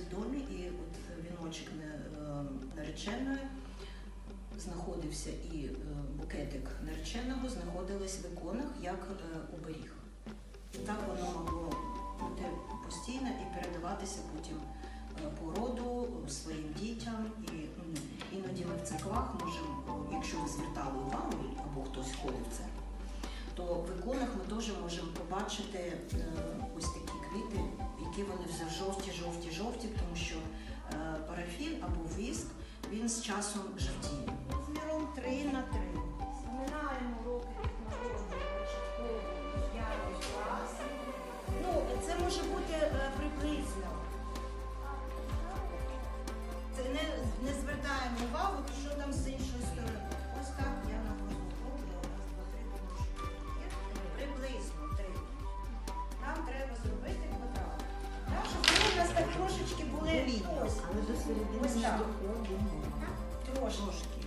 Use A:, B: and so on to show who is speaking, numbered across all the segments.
A: в домі, і от е, віночок е, нареченої знаходився і е, букетик нареченого знаходились в іконах як оберіг. І так воно могло бути постійно і передаватися потім по роду своїм дітям. І іноді ми в церквах можемо, якщо ви звертали увагу або хтось ходив в церкву, то в іконах ми теж можемо побачити е, ось такі квіти, які вони вже жовті, жовті, жовті, тому що е, парафін або віск він з часом жовтіє. Розміром 3 на 3. Зминаємо руки від народження, початково, п'ятий клас. Ну, це може бути е, приблизно.
B: Середини
A: так.
B: доходимо.
A: Трошки.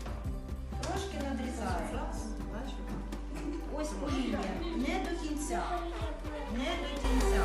A: Трошки надрізаємо. Ось коріння. Не до кінця. Не до кінця.